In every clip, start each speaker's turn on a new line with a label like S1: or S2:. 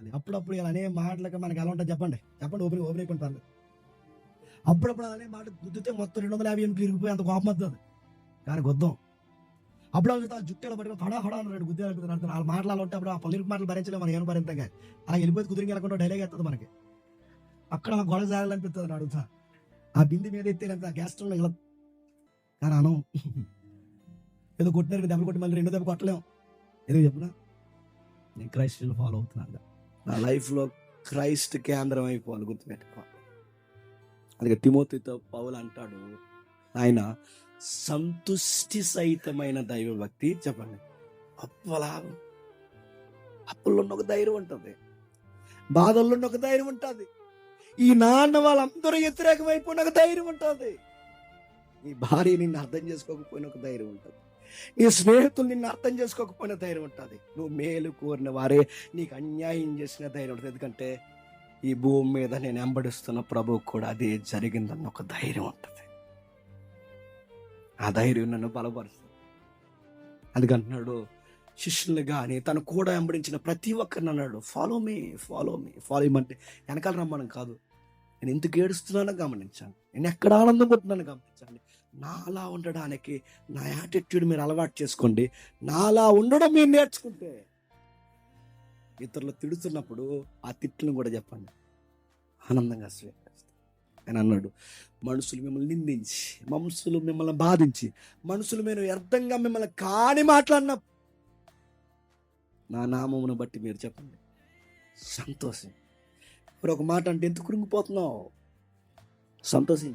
S1: ఉండాలి అప్పుడప్పుడు ఇలా అనే మాటలకి మనకి ఎలా ఉంటుంది చెప్పండి. చెప్పండి ఓపెన్ ఓపెన్ అయిపోయిన పర్లేదు. అప్పుడప్పుడు అలానే మాట గుద్దితే మొత్తం రెండు వందల యాభై ఎనిమిది ఇరిగిపోయి అంత కోపం వస్తుంది. కానీ గుద్దాం. అప్పుడు ఆ జుట్టు ఎలా పట్టుకుని హడా హడా అన్నాడు గుద్దే అడుగుతున్నాడు వాళ్ళ మాటలు ఉంటే అప్పుడు ఆ పల్లెకి మాటలు భరించలేము మనం ఏం భరించాం కానీ. అలా వెళ్ళిపోయి కుదిరి వెళ్ళకుండా డైలాగ్ వేస్తుంది మనకి. అక్కడ గొడవ జాగాలనిపిస్తుంది అని అడుగుతా ఆ బింది మీద ఎత్తే ఆ గ్యాస్ స్టవ్లో ఇలా కానీ అనం. ఏదో కొట్టినారు దెబ్బ కొట్టి మళ్ళీ రెండో దెబ్బ కొట్టలేము ఏదో చెప్పునా? నేను క్రైస్ట్ని ఫాలో అవుతున్నాను. నా లైఫ్లో క్రైస్ట్ కేంద్రం అయిపోవాలి గుర్తుపెట్టుకో. అందుకే తిమోతితో పౌలు అంటాడు ఆయన సంతుష్టి సహితమైన దైవ భక్తి చెప్పండి. అప్పలా అప్పుల్లో ఒక ధైర్యం ఉంటుంది. బాధల్లో ఒక ధైర్యం ఉంటుంది. ఈ నాన్న వాళ్ళందరూ వ్యతిరేకమైపోయిన ఒక ధైర్యం ఉంటుంది. నీ భార్య నిన్ను అర్థం చేసుకోకపోయిన ఒక ధైర్యం ఉంటుంది. నీ స్నేహితులు నిన్ను అర్థం చేసుకోకపోయిన ధైర్యం ఉంటుంది. నువ్వు మేలు కోరిన వారే నీకు అన్యాయం చేసిన ధైర్యం ఉంటుంది. ఎందుకంటే ఈ భూమి మీద నేను వెంబడిస్తున్న ప్రభువు కూడా అదే జరిగిందన్న ఒక ధైర్యం ఉంటుంది. ఆ ధైర్యం నన్ను బలపరుస్తుంది. అందుకంటున్నాడు శిష్యుల్ని కానీ తను కూడా వెంబడించిన ప్రతి ఒక్కరిని అన్నాడు. Follow me follow me follow ఇమ్మంటే వెనకాల రమ్మడం కాదు. నేను ఎందుకు ఏడుస్తున్నానో గమనించాను. నేను ఎక్కడ ఆనందం పొందుతున్నాను గమనించండి. నాలా ఉండడానికి నా యాటిట్యూడ్ మీరు అలవాటు చేసుకోండి. నాలా ఉండడం మీరు నేర్చుకుంటే ఇతరులు తిడుతున్నప్పుడు ఆ తిట్టులను కూడా చెప్పండి. ఆనందంగా స్వీకరిస్తాను అని అన్నాడు మనుషులు మిమ్మల్ని నిందించి మనుషులు మిమ్మల్ని బాధించి మనుషులు మీరు వ్యర్థంగా మిమ్మల్ని కాని మాట్లాడిన నా నామమును బట్టి మీరు చెప్పండి. సంతోషం. ఇప్పుడు ఒక మాట అంటే ఎందుకు కృంగిపోతున్నావు? సంతోషం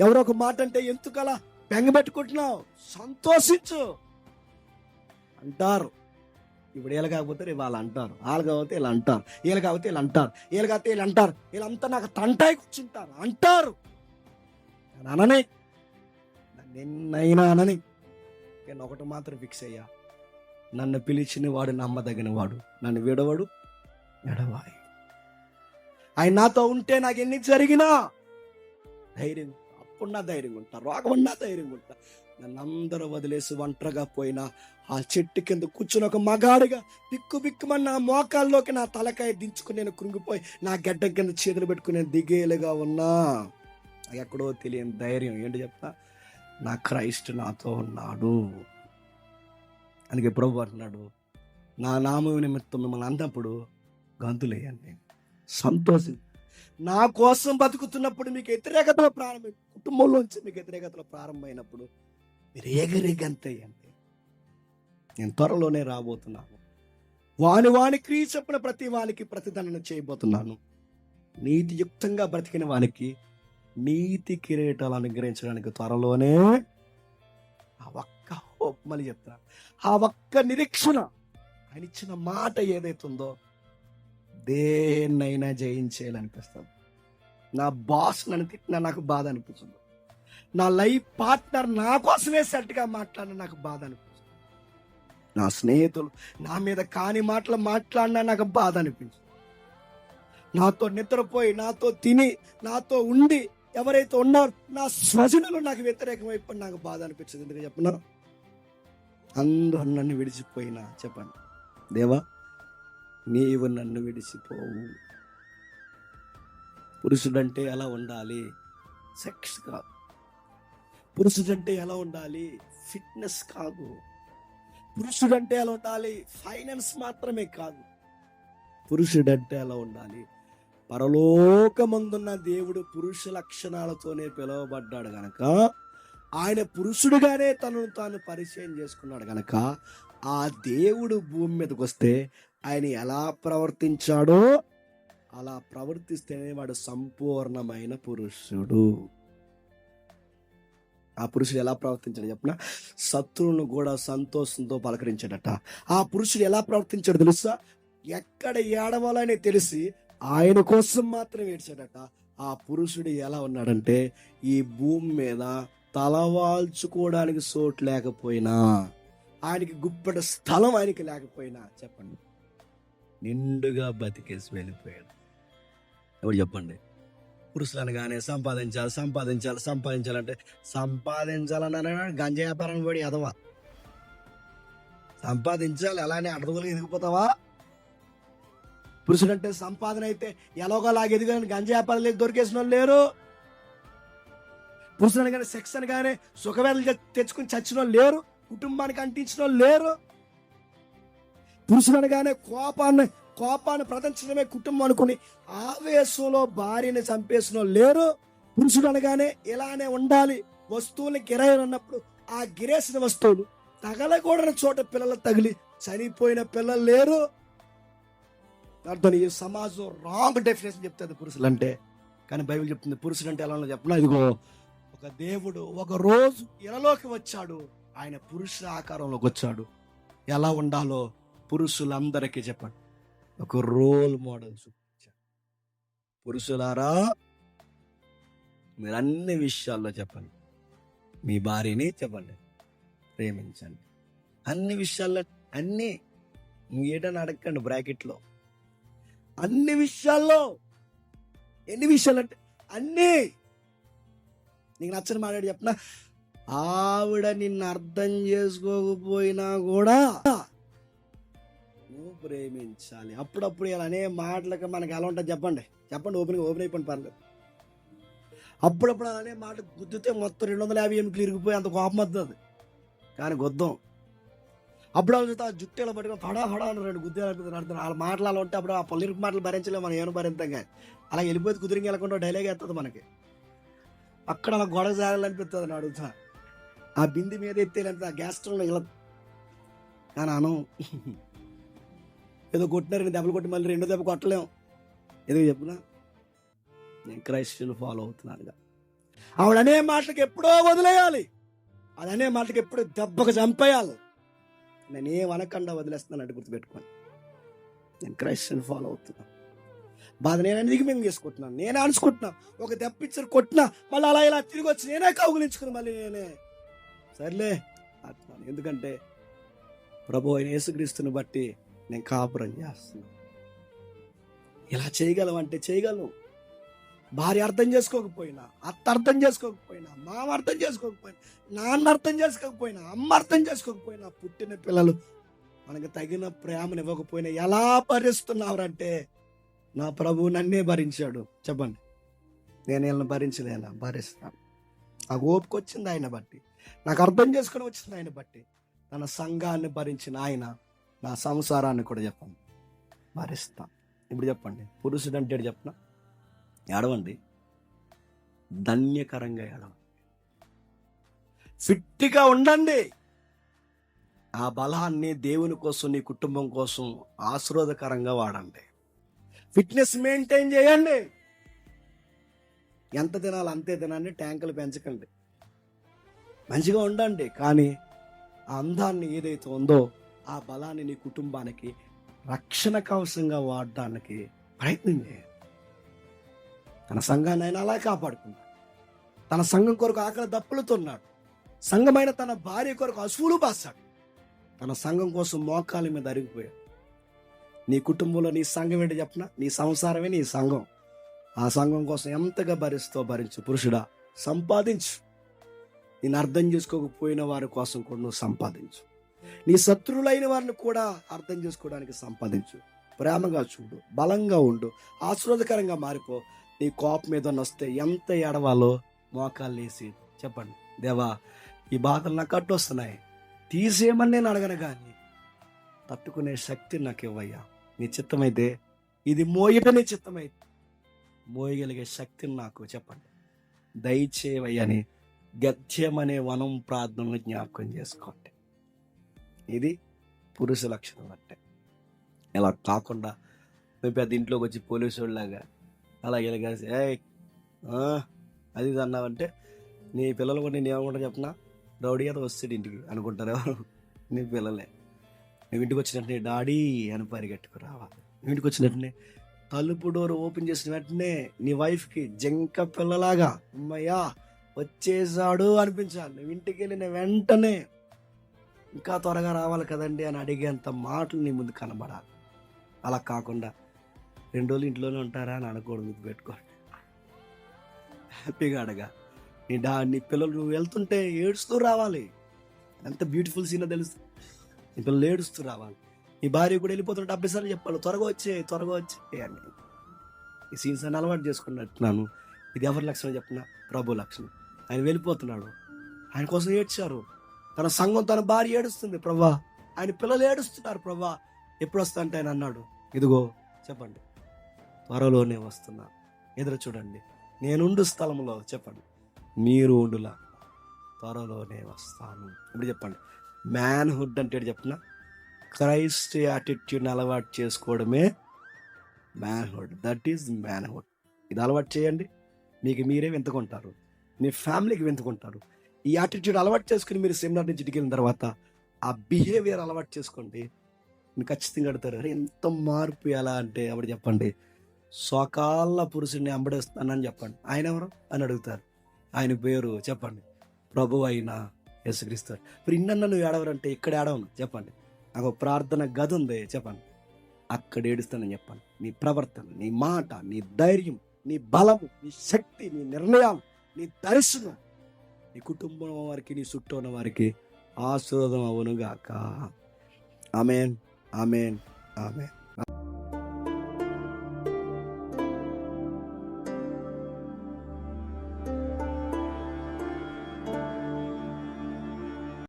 S1: ఎవరో ఒక మాట అంటే ఎందుకలా అలా బెంగపెట్టుకుంటున్నావు? సంతోషించు. అంటారు. ఇప్పుడు వీళ్ళు కాకపోతే రేపు వాళ్ళు అంటారు. వాళ్ళు కాకపోతే వీళ్ళు అంటారు. వీళ్ళు కాకపోతే వీళ్ళు అంటారు. వీళ్ళు కాకపోతే వీళ్ళు అంటారు. వీళ్ళంతా నాకు తంటాయి కూర్చుంటారు. అంటారు. నేను అనని. నిన్నైనా అనని. నేను ఒకటి మాత్రం ఫిక్స్ అయ్యా. నన్ను పిలిచిన వాడు నమ్మదగిన వాడు నన్ను విడవడు ఎడవాయి ఆయన నాతో ఉంటే నాకు ఎన్ని జరిగినా ధైర్యం అప్పుడు నా ధైర్యం ఉంటా రోగమన్నా ధైర్యంగా ఉంటా. నన్ను అందరూ వదిలేసి ఒంటరిగా పోయినా ఆ చెట్టు కింద కూర్చుని ఒక మగాడుగా బిక్కు పిక్కుమని నా మోకాల్లోకి నా తలకాయ దించుకుని నేను కృంగిపోయి నా గడ్డ కింద చేతులు పెట్టుకుని నేను దిగేలుగా ఉన్నా. ఎక్కడో తెలియని ధైర్యం. ఏంటి చెప్తా? నా క్రైస్ట్ నాతో ఉన్నాడు. అందుకే ప్రభు అంటున్నాడు నా నామం నిమిత్తం మిమ్మల్ని అన్నప్పుడు గంతులేయండి. సంతోషం నా కోసం బతుకుతున్నప్పుడు మీకు వ్యతిరేకతలో ప్రారంభం కుటుంబంలోంచి మీకు వ్యతిరేకతలో ప్రారంభమైనప్పుడు మీరు ఏగరే అంటే నేను త్వరలోనే రాబోతున్నాను. వాని వాని క్రియ చెప్పిన ప్రతి వానికి ప్రతిదండన చేయబోతున్నాను. నీతియుక్తంగా బ్రతికిన వానికి నీతి కిరీటాలు అనుగ్రహించడానికి త్వరలోనే ఆ ఒక్క హోప్ మళ్ళీ చెప్తా ఆ ఒక్క నిరీక్షణ ఆయన ఇచ్చిన మాట ఏదైతుందో దేన్నైనా జయించేయాలనిపిస్తుంది. నా బాస్ నన్ను తిట్టినా నాకు బాధ అనిపిస్తుంది. నా లైఫ్ పార్ట్నర్ నా కోసమే సెట్గా మాట్లాడినా నాకు బాధ అనిపిస్తుంది. నా స్నేహితులు నా మీద కాని మాటలు మాట్లాడినా నాకు బాధ అనిపించింది నాతో నిద్రపోయి నాతో తిని నాతో ఉండి ఎవరైతే ఉన్నారో నా స్వజనులు నాకు వ్యతిరేకమైపోయి నాకు బాధ అనిపించింది ఎందుకు చెప్పినారు అందరూ నన్ను విడిచిపోయినా చెప్పండి. దేవా నీవు నన్ను విడిచిపోవు. పురుషుడంటే ఎలా ఉండాలి? సెక్స్ కాదు. పురుషుడంటే ఎలా ఉండాలి? ఫిట్నెస్ కాదు. పురుషుడంటే ఎలా ఉండాలి? ఫైనాన్స్ మాత్రమే కాదు. పురుషుడంటే ఎలా ఉండాలి? పరలోకమందున్న దేవుడు పురుష లక్షణాలతోనే పిలువబడ్డాడు గనక ఆయన పురుషుడుగానే తనను తాను పరిచయం చేసుకున్నాడు గనక ఆ దేవుడు భూమి మీదకి వస్తే ఆయన ఎలా ప్రవర్తించాడో అలా ప్రవర్తిస్తేనే వాడు సంపూర్ణమైన పురుషుడు. ఆ పురుషుడు ఎలా ప్రవర్తించాడు చెప్పిన? శత్రువులను కూడా సంతోషంతో పలకరించాడట. ఆ పురుషుడు ఎలా ప్రవర్తించాడు తెలుసా? ఎక్కడ ఏడవాలని తెలిసి ఆయన కోసం మాత్రం ఏడ్చాడట. ఆ పురుషుడు ఎలా ఉన్నాడంటే ఈ భూమి మీద తలవాల్చుకోవడానికి చోటు లేకపోయినా ఆయనకి గుప్పట స్థలం ఆయనకి లేకపోయినా చెప్పండి. నిండుగా బతికేసి వెళ్ళిపోయాడు. ఎవరు చెప్పండి? పురుషులు కానీ సంపాదించాలి సంపాదించాలి సంపాదించాలంటే సంపాదించాలని గంజా వ్యాపారం పడి ఎదవా సంపాదించాలి అలానే అడవులు ఎదిగిపోతావా? పురుషుడు అంటే సంపాదన అయితే ఎలాగోలాగా గంజా వ్యాపారం లేదు దొరికేసిన వాళ్ళు లేరు. పురుషుడు అనగానే సెక్స్ అనగానే సుఖవేదలు తెచ్చుకుని చచ్చిన వాళ్ళు లేరు. కుటుంబానికి అంటించిన వాళ్ళు లేరు. పురుషుడు అనగానే కోపాన్ని కోపాన్ని ప్రదర్శించడమే కుటుంబం అనుకుని ఆవేశంలో భార్యని చంపేసిన వాళ్ళు లేరు. పురుషుడు అనగానే ఇలానే ఉండాలి వస్తువుని గిరాయి ఉన్నప్పుడు ఆ గిరేసిన వస్తువులు తగలకూడని చోట పిల్లలు తగిలి చనిపోయిన పిల్లలు లేరు. అర్థం ఈ సమాజం రాంగ్ డెఫినేషన్ చెప్తుంది పురుషులు అంటే కానీ బైబిల్ చెప్తుంది పురుషుడు అంటే ఎలా ఉన్నదో చెప్పిన? ఇదిగో ఒక దేవుడు ఒక రోజు ఇలలోకి వచ్చాడు. ఆయన పురుష ఆకారంలోకి వచ్చాడు. ఎలా ఉండాలో పురుషులందరికీ చెప్పండి. ఒక రోల్ మోడల్ చూపించాడు. పురుషులారా మీరు అన్ని విషయాల్లో చెప్పండి. మీ భార్యని చెప్పండి. ప్రేమించండి. అన్ని విషయాల్లో అన్ని ఏటని అడగండి బ్రాకెట్లో. అన్ని విషయాల్లో ఎన్ని విషయాలు అంటే అన్నీ. నీకు నచ్చని మాట్లాడి చెప్పిన ఆవిడ నిన్ను అర్థం చేసుకోకపోయినా కూడా నువ్వు ప్రేమించాలి. అప్పుడప్పుడు ఇలా అనే మాటలకి మనకి ఎలా ఉంటుంది చెప్పండి. చెప్పండి ఓపెన్ ఓపెన్ అయిపోయింది పర్లేదు. అప్పుడప్పుడు అలానే మాట గుద్దితే మొత్తం రెండు వందల యాభై ఎనిమిది ఇరిగిపోయి అంత కోపం వస్తుంది. కానీ గుద్దం. అప్పుడు వాళ్ళు చూస్తే ఆ జుట్టు ఇలా పట్టుకుని హడా హడా అని రెండు గుద్దేలు అనిపిస్తుంది అర్థం వాళ్ళ మాటలు అలా ఉంటే అప్పుడు ఆ పల్లిరికి మాటలు భరించలేము మనం ఏమో భరించాం కానీ. అలా వెళ్ళిపోతే కుదిరింగి వెళ్ళకుండా డైలాగ్ వేస్తుంది మనకి. అక్కడ అలా గొడవ జాగాలనిపిస్తుంది అని అడుగుతా ఆ బింది మీద ఎత్తేలంటే ఆ గ్యాస్ స్టవ్లో ఇలా కానీ ఏదో కొట్టిన నేను దెబ్బలు కొట్టి మళ్ళీ రెండో దెబ్బ కొట్టలేం. ఎందుకు చెప్పునా? నేను క్రైస్తులు ఫాలో అవుతున్నానుగా. ఆవిడ అనే మాటలకు ఎప్పుడో వదిలేయాలి. అది అనే మాటలకు ఎప్పుడో దెబ్బకు చంపేయాలి. నేనేం అనకుండా వదిలేస్తున్నాను అంటే గుర్తుపెట్టుకోండి. నేను క్రైస్తుని ఫాలో అవుతున్నాను. బాధ నేను దిగుమెంగ్ చేసుకుంటున్నాను? నేనే అడుచుకుంటున్నాను ఒక దెబ్బ ఇచ్చారు కొట్టినా మళ్ళీ అలా ఇలా తిరిగి వచ్చి నేనే కౌగులించుకుని మళ్ళీ నేనే సర్లే. అంటున్నాను ఎందుకంటే ప్రభు అయిన యేసుక్రీస్తుని బట్టి నేను కాపురం చేస్తున్నాను ఇలా చేయగలం అంటే చేయగలను. భార్య అర్థం చేసుకోకపోయినా అత్త అర్థం చేసుకోకపోయినా మామ అర్థం చేసుకోకపోయినా నాన్న అర్థం చేసుకోకపోయినా అమ్మ అర్థం చేసుకోకపోయినా పుట్టిన పిల్లలు మనకు తగిన ప్రేమను ఇవ్వకపోయినా ఎలా భరిస్తున్నారంటే నా ప్రభు నన్నే భరించాడు. చెప్పండి. నేను వీళ్ళని భరించలేనా? భరిస్తాను. నాకు ఓపికొచ్చింది ఆయన బట్టి. నాకు అర్థం చేసుకుని వచ్చింది ఆయన బట్టి తన సంఘాన్ని భరించిన ఆయన నా సంసారాన్ని కూడా చెప్పండి భరిస్తా. ఇప్పుడు చెప్పండి. పురుషుడు అంటే చెప్పిన? ఏడవండి. ధన్యకరంగా ఏడవండి. ఫిట్గా ఉండండి. ఆ బలాన్ని దేవుని కోసం నీ కుటుంబం కోసం ఆశీర్వాదకరంగా వాడండి. ఫిట్నెస్ మెయింటైన్ చేయండి. ఎంత తినాలి అంతే తినండి. ట్యాంకులు పెంచకండి. మంచిగా ఉండండి కానీ ఆ అందాన్ని ఏదైతే ఉందో ఆ బలాన్ని నీ కుటుంబానికి రక్షణ కవశంగా వాడడానికి ప్రయత్నం చేయండి. తన సంఘాన్ని ఆయన అలా కాపాడుకున్నాడు తన సంఘం కొరకు ఆకలి దప్పులుతున్నాడు. సంఘమైన తన భార్య కొరకు అసువులు బాసాడు తన సంఘం కోసం మోకాల మీద అరిగిపోయాడు. నీ కుటుంబంలో నీ సంఘం ఏంటి చెప్పనా? నీ సంసారమే నీ సంఘం. ఆ సంఘం కోసం ఎంతగా భరిస్తో భరించు పురుషుడా. సంపాదించు. నేను అర్థం చేసుకోకపోయిన వారి కోసం కూడా నువ్వు సంపాదించు. నీ శత్రువులైన వారిని కూడా అర్థం చేసుకోవడానికి సంపాదించు. ప్రేమగా చూడు బలంగా ఉండు ఆశీర్వాదకరంగా మారిపో. నీ కోపం మీద వస్తే ఎంత ఏడవాలో మోకాలు వేసి చెప్పండి. దేవా ఈ బాధలు నాకు అడ్డొస్తున్నాయి తీసేయమని నేను అడగను కానీ తట్టుకునే శక్తి నాకు ఇవ్వయ్యా. నీ చిత్తమైతే ఇది మోయట నీ చిత్తమైతే మోయగలిగే శక్తిని నాకు చెప్పండి. దయచేవయ్యని గత్యమనే వనం ప్రార్థనలు జ్ఞాపకం చేసుకోండి. ఇది పురుష లక్షణం అంటే. ఇలా కాకుండా మేము పెద్ద ఇంట్లోకి వచ్చి పోలీసు వాళ్ళలాగా అలా ఇలాగేసి ఏ అది ఇది అన్నావంటే నీ పిల్లలు కూడా నేను ఏమనుకుంటా చెప్పినా? రౌడీ అయితే వస్తాడు ఇంటికి అనుకుంటారు? ఎవరు నీ పిల్లలే. నువ్వు ఇంటికి వచ్చినట్టునే డాడీ అని పరిగెట్టుకు రావాలి నువ్వు ఇంటికి వచ్చినట్టునే తలుపు డోర్ ఓపెన్ చేసిన వెంటనే నీ వైఫ్కి జంక పిల్లలాగా అమ్మయ్యా వచ్చేసాడు అనిపించాలి. నువ్వు ఇంటికి వెళ్ళిన వెంటనే ఇంకా త్వరగా రావాలి కదండి అని అడిగేంత మాటలు నీ ముందు కనబడాలి. అలా కాకుండా రెండు రోజులు ఇంట్లోనే ఉంటారా అని అనకూడదు గుర్తు పెట్టుకోండి. హ్యాపీగా అడగా. నీ డా నీ పిల్లలు నువ్వు వెళ్తుంటే ఏడుస్తూ రావాలి. ఎంత బ్యూటిఫుల్ సీన్ తెలుసు. నీ పిల్లలు ఏడుస్తూ రావాలి. నీ భార్య కూడా వెళ్ళిపోతుంటే డెబ్బై చెప్పాలి. త్వరగా వచ్చే త్వరగా వచ్చే అని. ఈ సీన్స్ అని అలవాటు చేసుకున్నట్టున్నాను. ఇది ఎవరి లక్షణం చెప్పిన ప్రభు లక్షణం. ఆయన వెళ్ళిపోతున్నాడు. ఆయన కోసం ఏడ్చారు. తన సంఘం తన భార్య ఏడుస్తుంది ప్రభా. ఆయన పిల్లలు ఏడుస్తున్నారు ప్రభా. ఎప్పుడు వస్తా అంటే ఆయన అన్నాడు. ఇదిగో చెప్పండి. త్వరలోనే వస్తున్నా. ఎదురు చూడండి. నేనుండు స్థలంలో చెప్పండి. మీరు ఉండులా. త్వరలోనే వస్తాను. ఇప్పుడు చెప్పండి. మ్యాన్హుడ్ అంటే చెప్పిన క్రైస్ట్ యాటిట్యూడ్ని అలవాటు చేసుకోవడమే మ్యాన్హుడ్. That is manhood. ఇది అలవాటు చేయండి. మీకు మీరే వింతకుంటారు. మీ ఫ్యామిలీకి వెంతుకుంటారు. ఈ యాటిట్యూడ్ అలవాటు చేసుకుని మీరు సెమినార్ నుంచి ఇంటికి వెళ్ళిన తర్వాత ఆ బిహేవియర్ అలవాటు చేసుకోండి. మీరు ఖచ్చితంగా అడుగుతారు అరే ఎంత మార్పు ఎలా అంటే? అప్పుడు చెప్పండి. స్వకాల పురుషుడిని అంబడేస్తానని చెప్పండి. ఆయన ఎవరు? అని అడుగుతారు. ఆయన పేరు చెప్పండి. ప్రభు అయిన యేసుక్రీస్తు. ఇప్పుడు ఇన్న నువ్వు ఏడవరంటే ఇక్కడ ఏడవను చెప్పండి. నాకు ప్రార్థన గది ఉంది చెప్పండి. అక్కడ ఏడుస్తానని చెప్పండి. నీ ప్రవర్తన నీ మాట నీ ధైర్యం నీ బలము నీ శక్తి నీ నిర్ణయం నీ దర్శనం నీ కుటుంబం వారికి నీ చుట్టూ ఉన్న వారికి ఆశీర్వాదం అవునుగాక. Amen amen amen.